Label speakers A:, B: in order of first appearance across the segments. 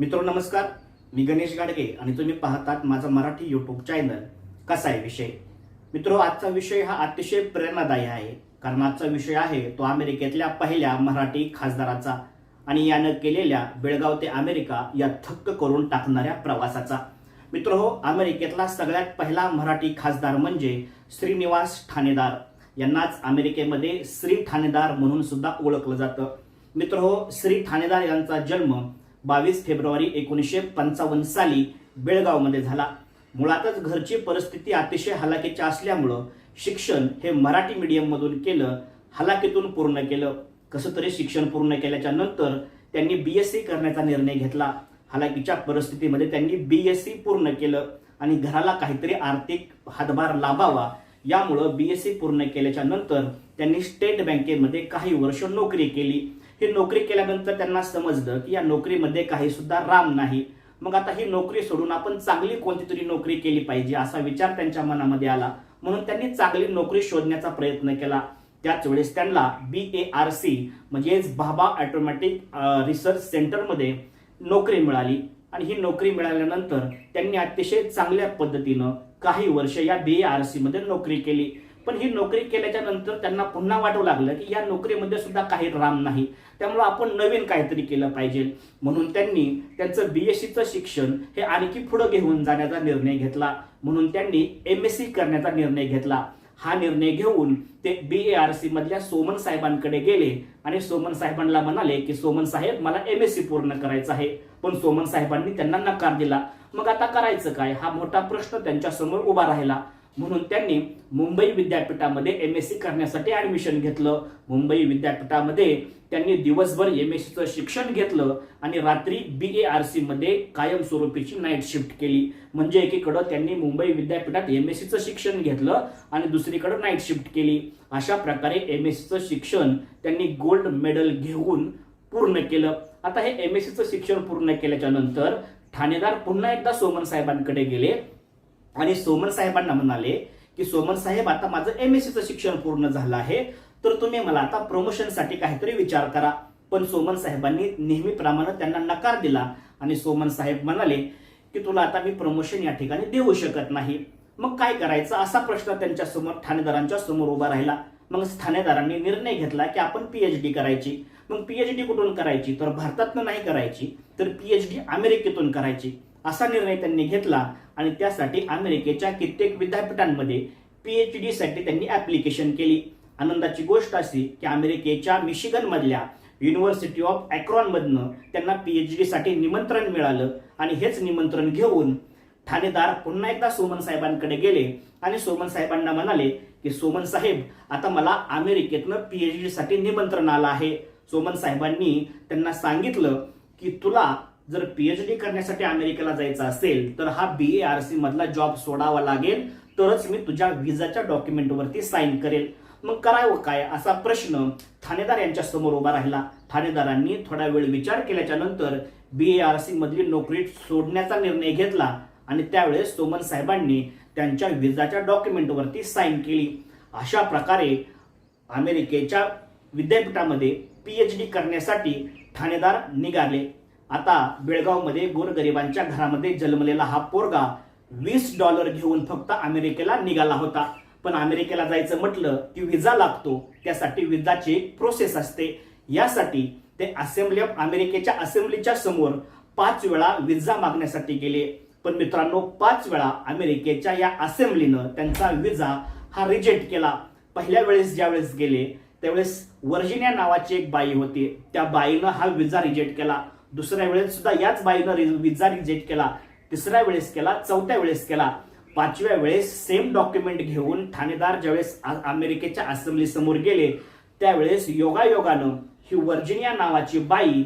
A: मित्र नमस्कार. मी गणेश गाडगे आणि तुम्ही पाहतात माझा मराठी युट्यूब चॅनल कसा आहे विषय? मित्र आजचा विषय हा अतिशय प्रेरणादायी आहे. कारण आजचा विषय आहे तो अमेरिकेतल्या पहिल्या मराठी खासदाराचा आणि यानं केलेल्या बेळगाव ते अमेरिका या थक्क करून टाकणाऱ्या प्रवासाचा. मित्र हो अमेरिकेतला सगळ्यात पहिला मराठी खासदार म्हणजे श्रीनिवास ठाणेदार. यांनाच अमेरिकेमध्ये श्री ठाणेदार म्हणून सुद्धा ओळखलं जातं. मित्र हो श्री ठाणेदार यांचा जन्म बावीस फेब्रुवारी एकोणीसशे पंचावन्न साली बेळगावमध्ये झाला. मुळातच घरची परिस्थिती अतिशय हलाखीची असल्यामुळं शिक्षण हे मराठी मीडियममधून केलं हलाखीतून पूर्ण केलं. कसं तरी शिक्षण पूर्ण केल्याच्यानंतर त्यांनी बी एस सी करण्याचा निर्णय घेतला. हलाखीच्या परिस्थितीमध्ये त्यांनी बी एस सी पूर्ण केलं आणि घराला काहीतरी आर्थिक हातभार लाभावा यामुळं बी एस सी पूर्ण केल्याच्यानंतर त्यांनी स्टेट बँकेमध्ये काही वर्ष नोकरी केली. ही नोकरी केल्यानंतर त्यांना समजलं की या नोकरीमध्ये काही सुद्धा राम नाही. मग आता ही नोकरी सोडून आपण चांगली कोणती तरी नोकरी केली पाहिजे असा विचार त्यांच्या मनामध्ये आला. म्हणून त्यांनी चांगली नोकरी शोधण्याचा प्रयत्न केला. त्याच वेळेस त्यांना बी ए आर सी म्हणजेच बाबा ऑटोमॅटिक रिसर्च सेंटरमध्ये नोकरी मिळाली. आणि ही नोकरी मिळाल्यानंतर त्यांनी अतिशय चांगल्या पद्धतीनं काही वर्ष या बी ए आर सी मध्ये नोकरी केली. पण ही नोकरी केल्याच्यानंतर त्यांना पुन्हा वाटू लागलं की या नोकरीमध्ये सुद्धा काही राम नाही. त्यामुळे आपण नवीन काहीतरी केलं पाहिजे. म्हणून त्यांनी त्यांचं बी एस सीचं शिक्षण हे आणखी पुढं घेऊन जाण्याचा निर्णय घेतला. म्हणून त्यांनी एम एस सी करण्याचा निर्णय घेतला. हा निर्णय घेऊन ते बी ए आर सी मधल्या सोमन साहेबांकडे गेले आणि सोमन साहेबांना म्हणाले की सोमन साहेब मला एम एस सी पूर्ण करायचं आहे. पण सोमन साहेबांनी त्यांना नकार दिला. मग आता करायचं काय? हा मोठा प्रश्न त्यांच्यासमोर उभा राहिला. म्हणून त्यांनी मुंबई विद्यापीठामध्ये एम एस सी करण्यासाठी ऍडमिशन घेतलं. मुंबई विद्यापीठामध्ये त्यांनी दिवसभर एम एस सीचं शिक्षण घेतलं आणि रात्री बी ए आर सी मध्ये कायमस्वरूपीची नाईट शिफ्ट केली. म्हणजे एकीकडं त्यांनी मुंबई विद्यापीठात एम एस सीचं शिक्षण घेतलं आणि दुसरीकडं नाईट शिफ्ट केली. अशा प्रकारे एम एस सीचं शिक्षण त्यांनी गोल्ड मेडल घेऊन पूर्ण केलं. आता हे एम एस सीचं शिक्षण पूर्ण केल्याच्यानंतर ठाणेदार पुन्हा एकदा सोमन साहेबांकडे गेले. आणि सोमन साहेबांना म्हणाले की सोमन साहेब आता माझं एम एस सीचं शिक्षण पूर्ण झालं आहे तर तुम्ही मला आता प्रमोशनसाठी काहीतरी विचार करा. पण सोमन साहेबांनी नेहमीप्रमाणे त्यांना नकार दिला आणि सोमन साहेब म्हणाले की तुला आता मी प्रमोशन या ठिकाणी देऊ शकत नाही. मग काय करायचं? असा प्रश्न त्यांच्यासमोर ठाणेदारांच्या समोर उभा राहिला. मग ठाणेदारांनी निर्णय घेतला की आपण पीएच डी करायची. मग पीएच डी कुठून करायची? तर भारतातनं नाही करायची तर पीएच डी अमेरिकेतून करायची. असा निर्णय त्यांनी घेतला. आणि त्यासाठी अमेरिकेच्या कित्येक विद्यापीठांमध्ये पीएचडी साठी त्यांनी ऍप्लिकेशन केली. आनंदाची गोष्ट अशी की अमेरिकेच्या मिशिगन मधल्या युनिव्हर्सिटी ऑफ अॅक्रॉन मधनं त्यांना पीएचडी साठी निमंत्रण मिळालं आणि हेच निमंत्रण घेऊन ठाणेदार पुन्हा एकदा सोमन साहेबांकडे गेले आणि सोमन साहेबांना म्हणाले की सोमन साहेब आता मला अमेरिकेतनं पीएचडी साठी निमंत्रण आलं आहे. सोमन साहेबांनी त्यांना सांगितलं की तुला जर पीएचडी करण्यासाठी अमेरिकेला जायचं असेल तर हा बी ए आर सी मधला जॉब सोडावा लागेल. तरच मी तुझ्या विजाच्या डॉक्युमेंटवरती साईन करेल. मग करावं काय? असा प्रश्न ठाणेदार यांच्या समोर उभा राहिला. ठाणेदारांनी थोडा वेळ विचार केल्याच्यानंतर बी ए आर सी मधली नोकरी सोडण्याचा निर्णय घेतला आणि त्यावेळेस सोमन साहेबांनी त्यांच्या विजाच्या डॉक्युमेंटवरती साईन केली. अशा प्रकारे अमेरिकेच्या विद्यापीठामध्ये पीएचडी करण्यासाठी ठाणेदार निघाले. आता बेळगावमध्ये गोरगरिबांच्या घरामध्ये जन्मलेला हा पोरगा वीस डॉलर घेऊन फक्त अमेरिकेला निघाला होता. पण अमेरिकेला जायचं म्हटलं की विजा लागतो त्यासाठी विजाची एक प्रोसेस असते. यासाठी ते असेंब्ली ऑफ अमेरिकेच्या असेंब्लीच्या समोर पाच वेळा विजा मागण्यासाठी गेले. पण मित्रांनो पाच वेळा अमेरिकेच्या या असेंब्लीनं त्यांचा विजा हा रिजेक्ट केला. पहिल्या वेळेस ज्यावेळेस गेले त्यावेळेस वर्जिनिया नावाची एक बाई होती. त्या बाईनं हा विजा रिजेक्ट केला. दुसऱ्या वेळेस सुद्धा याच बाईनं विजा रिजेक्ट केला. तिसऱ्या वेळेस केला चौथ्या वेळेस केला. पाचव्या वेळेस सेम डॉक्युमेंट घेऊन ठाणेदार ज्यावेळेस अमेरिकेच्या असेंब्ली समोर गेले त्यावेळेस योगायोगानं ही वर्जिनिया नावाची बाई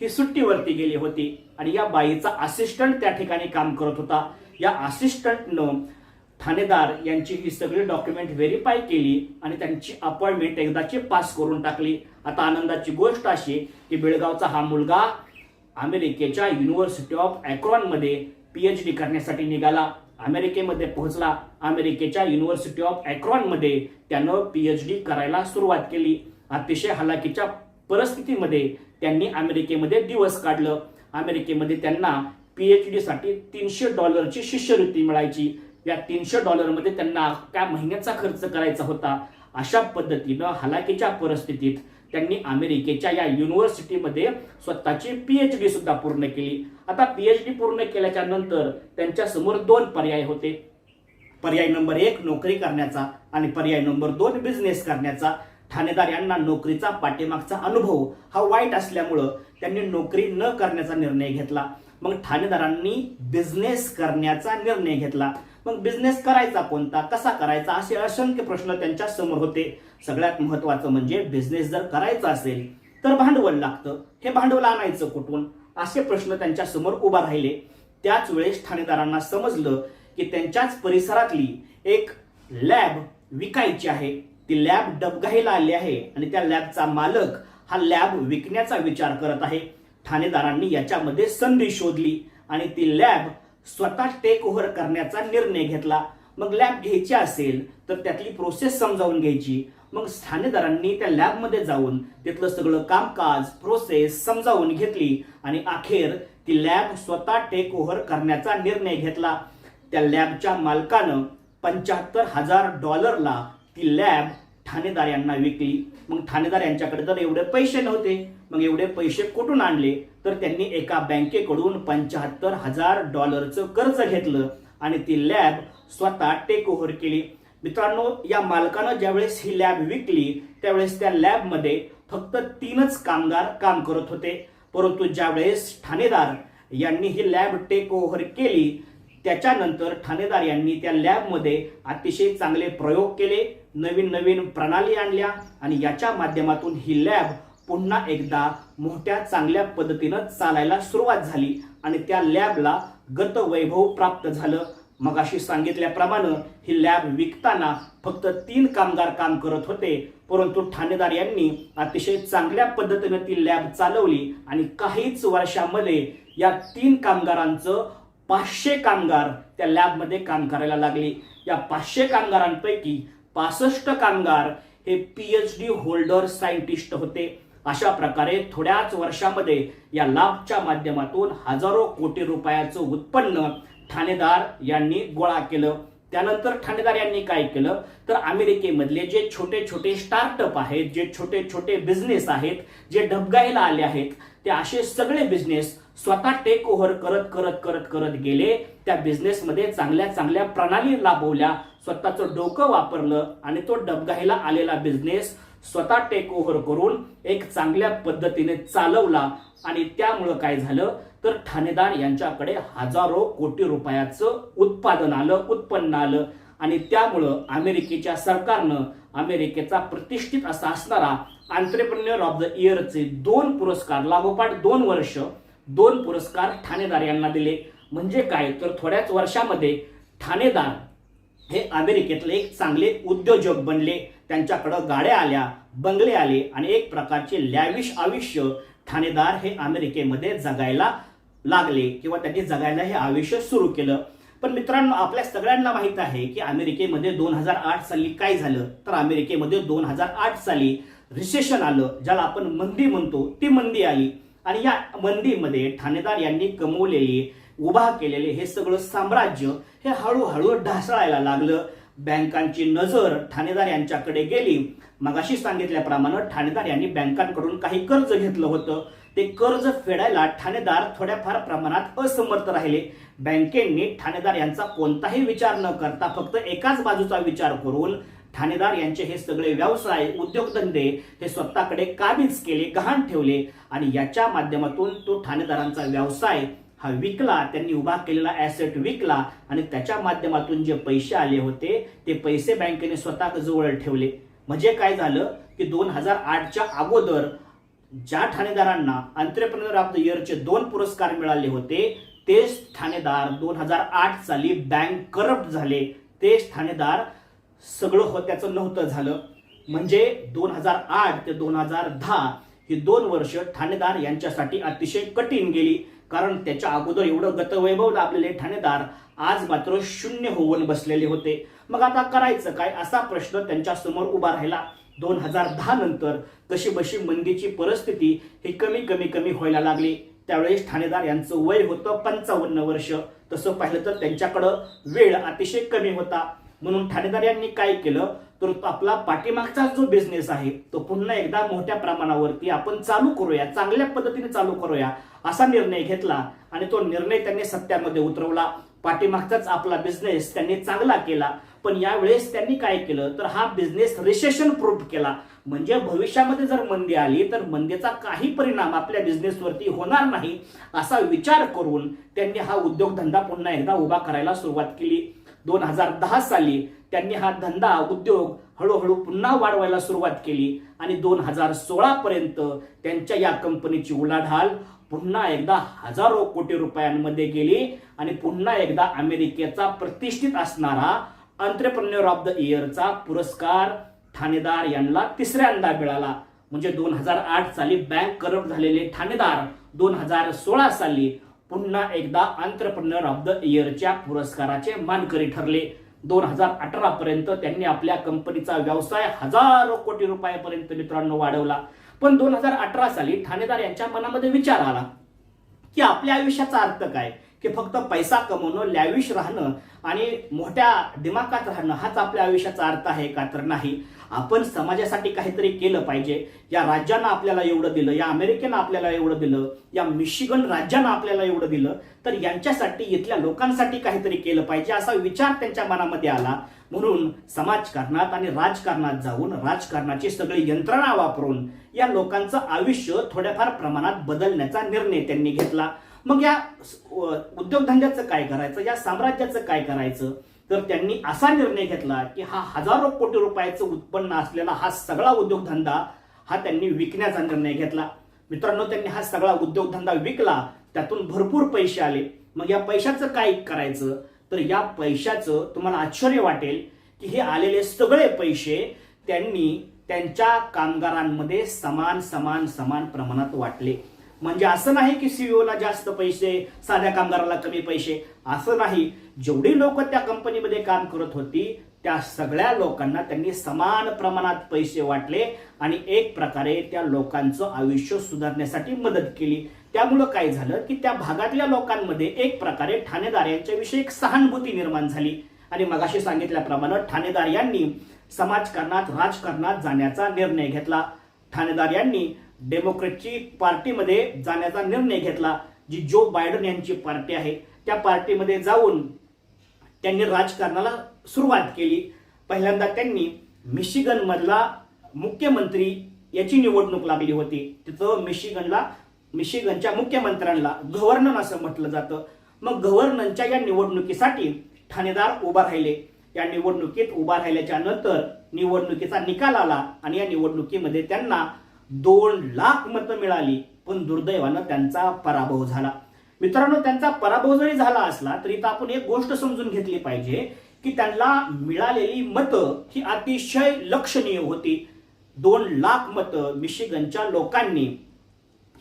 A: ही सुट्टीवरती गेली होती आणि या बाईचा असिस्टंट त्या ठिकाणी काम करत होता. या असिस्टंटनं ठाणेदार यांची ही सगळी डॉक्युमेंट व्हेरीफाय केली आणि त्यांची अपॉइंटमेंट एकदाची पास करून टाकली. आता आनंदाची गोष्ट अशी की बेळगावचा हा मुलगा अमेरिकेच्या युनिव्हर्सिटी ऑफ अॅक्रॉनमध्ये पी एच पीएचडी करण्यासाठी निघाला. अमेरिकेमध्ये पोहोचला. अमेरिकेच्या युनिव्हर्सिटी ऑफ अॅक्रॉनमध्ये त्यानं पी एच पीएचडी करायला सुरुवात केली. अतिशय हलाखीच्या परिस्थितीमध्ये त्यांनी अमेरिकेमध्ये दिवस काढलं. अमेरिकेमध्ये त्यांना पीएच एच डीसाठी तीनशे डॉलरची शिष्यवृत्ती मिळायची. या तीनशे डॉलरमध्ये त्यांना काय महिन्याचा खर्च करायचा होता. अशा पद्धतीनं हलाखीच्या परिस्थितीत त्यांनी अमेरिकेच्या या युनिव्हर्सिटीमध्ये स्वतःची पीएच डी सुद्धा पूर्ण केली. आता पीएच डी पूर्ण केल्याच्यानंतर त्यांच्यासमोर दोन पर्याय होते. पर्याय नंबर एक नोकरी करण्याचा आणि पर्याय नंबर दोन बिझनेस करण्याचा. ठाणेदार यांना नोकरीचा पाठीमागचा अनुभव हा वाईट असल्यामुळं त्यांनी नोकरी न करण्याचा निर्णय घेतला. मग ठाणेदारांनी बिझनेस करण्याचा निर्णय घेतला. मग बिझनेस करायचा कोणता? कसा करायचा? असे असंख्य प्रश्न त्यांच्यासमोर होते. सगळ्यात महत्वाचं म्हणजे बिझनेस जर करायचा असेल तर भांडवल लागतं. हे भांडवल आणायचं कुठून? असे प्रश्न त्यांच्यासमोर उभा राहिले. त्याच वेळेस ठाणेदारांना समजलं की त्यांच्याच परिसरातली एक लॅब विकायची आहे. ती लॅब डबघाईला आली आहे आणि त्या लॅबचा मालक हा लॅब विकण्याचा विचार करत आहे. ठाणेदारांनी याच्यामध्ये संधी शोधली आणि ती लॅब स्वतः टेक ओव्हर करण्याचा निर्णय घेतला. मग लॅब घ्यायची असेल तर त्यातली प्रोसेस समजावून घ्यायची. मग ठाणेदारांनी त्या लॅबमध्ये जाऊन तिथलं सगळं कामकाज प्रोसेस समजावून घेतली आणि अखेर ती लॅब स्वतः टेक ओव्हर करण्याचा निर्णय घेतला. त्या लॅबच्या मालकानं पंच्याहत्तर हजार डॉलरला ती लॅब ठाणेदार यांना विकली. मग ठाणेदार यांच्याकडे तर एवढे पैसे नव्हते. मग एवढे पैसे कुठून आणले? तर त्यांनी एका बँकेकडून पंच्याहत्तर हजार डॉलरचं कर्ज घेतलं आणि ती लॅब स्वतः टेक ओव्हर केली. मित्रांनो या मालकानं ज्यावेळेस ही लॅब विकली त्यावेळेस त्या लॅबमध्ये फक्त तीनच कामगार काम करत होते. परंतु ज्यावेळेस ठाणेदार यांनी ही लॅब टेक ओव्हर केली त्याच्यानंतर ठाणेदार यांनी त्या लॅबमध्ये अतिशय चांगले प्रयोग केले नवीन नवीन प्रणाली आणल्या आणि याच्या माध्यमातून ही लॅब पुन्हा एकदा मोठ्या चांगल्या पद्धतीनं चालायला सुरुवात झाली आणि त्या लॅबला गत वैभव प्राप्त झालं. मगाशी सांगितल्याप्रमाणे ही लॅब विकताना फक्त तीन कामगार काम करत होते परंतु ठाणेदार यांनी अतिशय चांगल्या पद्धतीनं ती लॅब चालवली आणि काहीच वर्षामध्ये या तीन कामगारांचं पाचशे कामगार त्या लॅबमध्ये काम करायला लागले. या पाचशे कामगारांपैकी पासष्ट कामगार हे P H D holder scientist होते. अशा प्रकारे थोड्याच वर्षामध्ये या लाभच्या माध्यमातून हजारो कोटी रुपयाचं उत्पन्न ठाणेदार यांनी गोळा केलं. त्यानंतर ठाणेदार यांनी काय केलं? तर अमेरिकेमधले जे छोटे छोटे स्टार्टअप आहेत जे छोटे छोटे बिझनेस आहेत जे डबगाईला आले आहेत ते असे सगळे बिझनेस स्वतः टेक ओव्हर करत करत करत करत गेले. त्या बिझनेसमध्ये चांगल्या चांगल्या प्रणाली लाभवल्या. स्वतःचं डोकं वापरलं आणि तो डबगाईला आलेला बिझनेस स्वतः टेक ओव्हर करून एक चांगल्या पद्धतीने चालवला आणि त्यामुळं काय झालं? तर ठाणेदार यांच्याकडे हजारो कोटी रुपयाचं उत्पादन आलं उत्पन्न आलं. आणि त्यामुळं अमेरिकेच्या सरकारनं अमेरिकेचा प्रतिष्ठित असा असणारा आंतरप्रेन्युअर ऑफ द इयरचे दोन पुरस्कार लागोपाठ दोन वर्ष दोन पुरस्कार ठाणेदार यांना दिले. म्हणजे काय? तर थोड्याच वर्षामध्ये ठाणेदार हे अमेरिकेतले एक चांगले उद्योजक बनले. त्यांच्याकडं गाड्या आल्या बंगले आले आणि एक प्रकारचे लॅविश आयुष्य ठाणेदार हे अमेरिकेमध्ये जगायला लागले किंवा त्यांनी जगायला हे आयुष्य सुरू केलं. पण मित्रांनो आपल्या सगळ्यांना माहीत आहे की अमेरिकेमध्ये दोन हजार आठ साली काय झालं? तर अमेरिकेमध्ये दोन हजार आठ साली रिसेशन आलं ज्याला आपण मंदी म्हणतो. ती मंदी आली आणि या मंदीमध्ये ठाणेदार यांनी कमवलेले उभा केलेले हे सगळं साम्राज्य हे हळूहळू ढासळायला लागलं. बँकांची नजर ठाणेदार यांच्याकडे गेली. मगाशी सांगितल्याप्रमाणे ठाणेदार यांनी बँकांकडून काही कर्ज घेतलं होतं. ते कर्ज फेडायला ठाणेदार थोड्याफार प्रमाणात असमर्थ राहिले. बँकेंनी ठाणेदार यांचा कोणताही विचार न करता फक्त एकाच बाजूचा विचार करून ठाणेदार यांचे हे सगळे व्यवसाय उद्योगधंदे हे स्वतःकडे काबीज केले गहाण ठेवले आणि याच्या माध्यमातून तो ठाणेदारांचा व्यवसाय हा विकला त्यांनी उभा केलेला ऍसेट विकला आणि त्याच्या माध्यमातून जे पैसे आले होते ते पैसे बँकेने स्वतः जवळ ठेवले. म्हणजे काय झालं की दोन हजार आठच्या अगोदर ज्या ठाणेदारांना अंतरप्रेन्युअर ऑफ द इयरचे दोन पुरस्कार मिळाले होते तेच ठाणेदार दोन हजार आठ साली बँक करप्ट झाले. तेच ठाणेदार सगळं होत्याचं नव्हतं झालं. म्हणजे दोन हजार आठ ते दोन हजार दहा ही दोन वर्ष ठाणेदार यांच्यासाठी अतिशय कठीण गेली. कारण त्याच्या अगोदर एवढं गतवैभव लाभलेले ठाणेदार आज मात्र शून्य होऊन बसलेले होते. मग आता करायचं काय असा प्रश्न त्यांच्यासमोर उभा राहिला. दोन हजार दहा नंतर कशी बशी मंदीची परिस्थिती ही कमी कमी कमी व्हायला लागली. त्यावेळेस ठाणेदार यांचं वय होतं पंचावन्न वर्ष. तसं पाहिलं तर त्यांच्याकडं वेळ अतिशय कमी होता. म्हणून ठाणेदार यांनी काय केलं? तर तो आपला पाठीमागचा जो बिझनेस आहे तो पुन्हा एकदा मोठ्या प्रमाणावरती आपण चालू करूया चांगल्या पद्धतीने चालू करूया. असा निर्णय घेतला आणि तो निर्णय त्यांनी सत्यामध्ये उतरवला. पाठीमागचाच आपला बिझनेस त्यांनी चांगला केला. पण यावेळेस त्यांनी काय केलं? तर हा बिझनेस रिसेशन प्रूफ केला. म्हणजे भविष्यामध्ये जर मंदी आली तर मंदीचा काही परिणाम आपल्या बिझनेसवरती होणार नाही असा विचार करून त्यांनी हा उद्योगधंदा पुन्हा एकदा उभा करायला सुरुवात केली. दोन हजार दहा साली त्यांनी हा धंदा उद्योग हळूहळू पुन्हा वाढवायला सुरुवात केली आणि दोन हजार सोळा पर्यंत त्यांच्या या कंपनीची उलाढाल पुन्हा एकदा हजारो कोटी रुपयांमध्ये गेली आणि पुन्हा एकदा अमेरिकेचा प्रतिष्ठित असणारा अंतरप्रन्युअर ऑफ द इयरचा पुरस्कार ठाणेदार यांना तिसऱ्यांदा मिळाला. म्हणजे दोन हजार आठ साली बँक करप्ट झालेले ठाणेदार दोन हजार सोळा साली पुन्हा एकदा अंतरप्रन्युअर ऑफ द इयरच्या पुरस्काराचे मानकरी ठरले. दोन हजार अठरा पर्यंत त्यांनी आपल्या कंपनीचा व्यवसाय हजारो कोटी रुपयापर्यंत मित्रांनो वाढवला. पण दोन हजार अठरा साली ठाणेदार यांच्या मनामध्ये विचार आला की आपल्या आयुष्याचा अर्थ काय? की फक्त पैसा कमवणं लॅविश राहणं आणि मोठ्या दिमागात राहणं हाच आपल्या आयुष्याचा अर्थ आहे का? तर नाही. आपण समाजासाठी काहीतरी केलं पाहिजे. या राज्यानं आपल्याला एवढं दिलं या अमेरिकेनं आपल्याला एवढं दिलं या मिशिगन राज्यानं आपल्याला एवढं दिलं तर यांच्यासाठी इथल्या लोकांसाठी काहीतरी केलं पाहिजे असा विचार त्यांच्या मनामध्ये आला. म्हणून समाजकारणात आणि राजकारणात जाऊन राजकारणाची सगळी यंत्रणा वापरून या लोकांचं आयुष्य थोड्याफार प्रमाणात बदलण्याचा निर्णय त्यांनी घेतला. मग या उद्योगधंद्याचं काय करायचं? या साम्राज्याचं काय करायचं? तर त्यांनी असा निर्णय घेतला की हा हजारो कोटी रुपयाचं उत्पन्न असलेला हा सगळा उद्योगधंदा हा त्यांनी विकण्याचा निर्णय घेतला. मित्रांनो त्यांनी हा सगळा उद्योगधंदा विकला. त्यातून भरपूर पैसे आले. मग या पैशाचं काय करायचं? तर या पैशाचं तुम्हाला आश्चर्य वाटेल की हे आलेले सगळे पैसे त्यांनी त्यांच्या कामगारांमध्ये समान समान समान प्रमाणात वाटले. म्हणजे असं नाही की सीईओला जास्त पैसे साध्या कामगाराला कमी पैसे. असं नाही. जेवढी लोक त्या कंपनीमध्ये काम करत होती त्या सगळ्या लोकांना त्यांनी समान प्रमाणात पैसे वाटले आणि एक प्रकारे त्या लोकांचं आयुष्य सुधारण्यासाठी मदत केली. त्यामुळं काय झालं की त्या भागातल्या लोकांमध्ये एक प्रकारे ठाणेदार यांच्याविषयी एक सहानुभूती निर्माण झाली. आणि मगाशी सांगितल्याप्रमाणे ठाणेदार यांनी समाजकारणात राजकारणात जाण्याचा निर्णय घेतला. ठाणेदार यांनी डेमोक्रेटची पार्टीमध्ये जाण्याचा निर्णय घेतला जी जो बायडन यांची पार्टी आहे. त्या पार्टीमध्ये जाऊन त्यांनी राजकारणाला सुरुवात केली. पहिल्यांदा त्यांनी मिशिगन मधला मुख्यमंत्री याची निवडणूक लागली होती. तिथं मिशिगनला मिशिगनच्या मुख्यमंत्र्यांना गव्हर्नर असं म्हटलं जातं. मग गव्हर्नरच्या या निवडणुकीसाठी ठाणेदार उभा राहिले. या निवडणुकीत उभा राहिल्याच्या नंतर निवडणुकीचा निकाल आला आणि या निवडणुकीमध्ये त्यांना दोन लाख मतं मिळाली पण दुर्दैवानं त्यांचा पराभव झाला. मित्रांनो त्यांचा पराभव जरी झाला असला तरी तर आपण एक गोष्ट समजून घेतली पाहिजे की त्यांना मिळालेली मतं ही अतिशय लक्षणीय होती. दोन लाख मतं मिशिगनच्या लोकांनी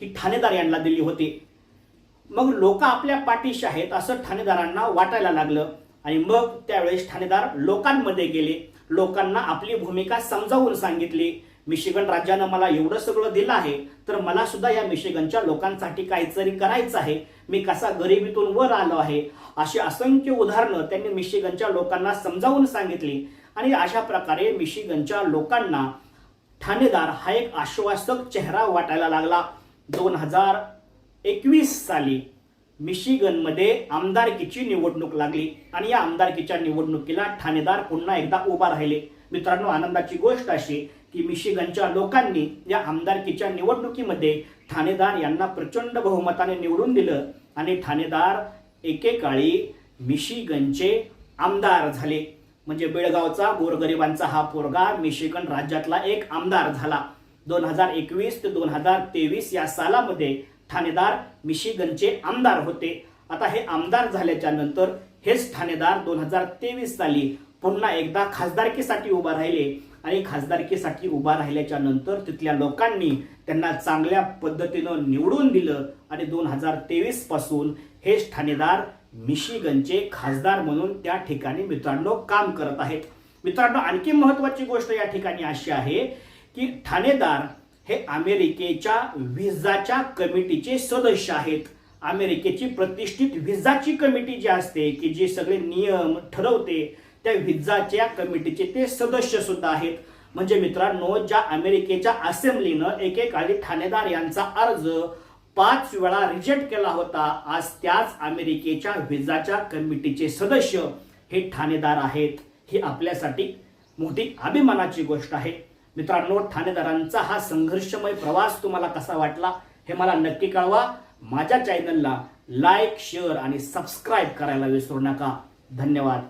A: ही ठाणेदार यांना दिली होती. मग लोक आपल्या पाठीशी आहेत असं ठाणेदारांना वाटायला लागलं. आणि मग त्यावेळेस ठाणेदार लोकांमध्ये गेले. लोकांना आपली भूमिका समजावून सांगितली. मिशिगन राज्यानं मला एवढं सगळं दिलं आहे तर मला सुद्धा या मिशिगनच्या लोकांसाठी काहीतरी करायचं आहे. मी कसा गरिबीतून वर आलो आहे? अशी असंख्य उदाहरणं त्यांनी मिशिगनच्या लोकांना समजावून सांगितली. आणि अशा प्रकारे मिशिगनच्या लोकांना ठाणेदार हा एक आश्वासक चेहरा वाटायला लागला. दोन हजार एकवीस साली मिशिगनमध्ये आमदारकीची निवडणूक लागली आणि या आमदारकीच्या निवडणुकीला ठाणेदार पुन्हा एकदा उभा राहिले. मित्रांनो आनंदाची गोष्ट अशी की मिशिगनच्या लोकांनी या आमदारकीच्या निवडणुकीमध्ये ठाणेदार यांना प्रचंड बहुमताने निवडून दिलं आणि ठाणेदार एकेकाळी मिशिगनचे आमदार झाले. म्हणजे बेळगावचा गोरगरिबांचा हा पोरगा मिशिगन राज्यातला एक आमदार झाला. दोन हजार एकवीस ते दोन हजार तेवीस या सालामध्ये ठाणेदार मिशिगनचे आमदार होते. आता हे आमदार झाल्याच्यानंतर हेच ठाणेदार दोन हजार तेवीस साली पुन्हा एकदा खासदारकीसाठी उभा राहिले आणि खासदारकीसाठी उभा राहिल्याच्या नंतर तिथल्या लोकांनी त्यांना चांगल्या पद्धतीनं निवडून दिलं आणि दोन हजार तेवीसपासून हेच ठाणेदार मिशिगनचे खासदार म्हणून त्या ठिकाणी मित्रांनो काम करत आहेत. मित्रांनो आणखी महत्वाची गोष्ट या ठिकाणी अशी आहे की ठाणेदार हे अमेरिकेच्या व्हिजाच्या कमिटीचे सदस्य आहेत. अमेरिकेची प्रतिष्ठित व्हिजाची कमिटी जी असते की जे सगळे नियम ठरवते त्या व्हिजाच्या कमिटीचे ते सदस्य सुद्धा आहेत. म्हणजे मित्रांनो ज्या अमेरिकेच्या असेंब्लीनं एकेकाळी ठाणेदार यांचा अर्ज पाच वेळा रिजेक्ट केला होता आज त्याच अमेरिकेच्या व्हिजाच्या कमिटीचे सदस्य हे ठाणेदार आहेत. ही आपल्यासाठी मोठी अभिमानाची गोष्ट आहे. मित्रांनो ठाणेदारांचा हा संघर्षमय प्रवास तुम्हाला कसा वाटला हे मला नक्की कळवा. माझ्या चॅनलला लाईक शेअर आणि सबस्क्राईब करायला विसरू नका. धन्यवाद.